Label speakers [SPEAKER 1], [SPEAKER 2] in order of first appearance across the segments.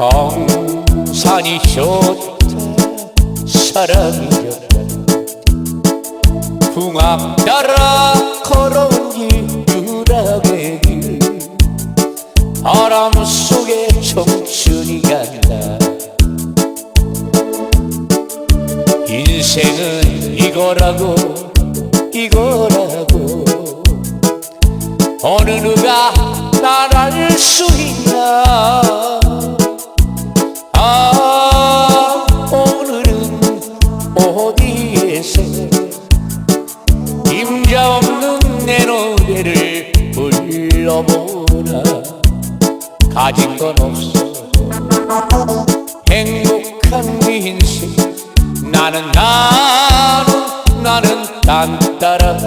[SPEAKER 1] 강산이 좋다 사람 좋다. 풍악 따라 걸어온 이 유락의 길. 바람 속에 청춘이 간다. 인생은 이거라고 이거라고. 어느 누가 날 알 수 있나? 내 노래를 불러보나 가진 건 없어. 행복한 네 인생 나는 나는 나는 딴 따라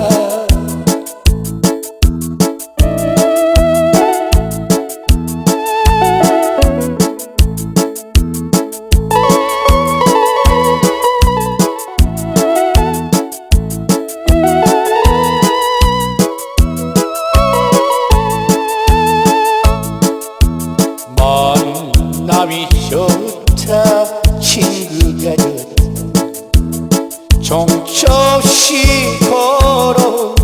[SPEAKER 1] 친구가 좋다 종초시 걸어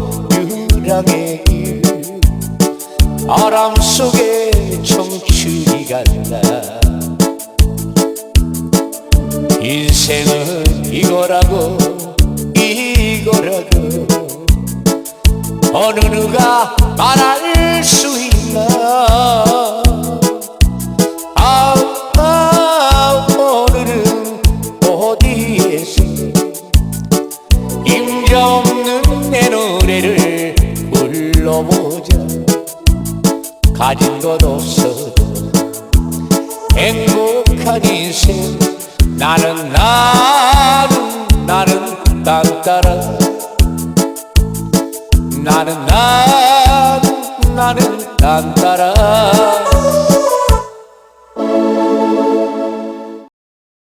[SPEAKER 1] 유랑의 길 바람 속에 청춘이 간다. 인생은 이거라고 이거라고. 어느 누가 말할 수 있나 내 노래를 불러보자. 가진 것 없어도 행복한 인생. 나는 나는 나는 딴 따라. 나는 나는 나는 딴 따라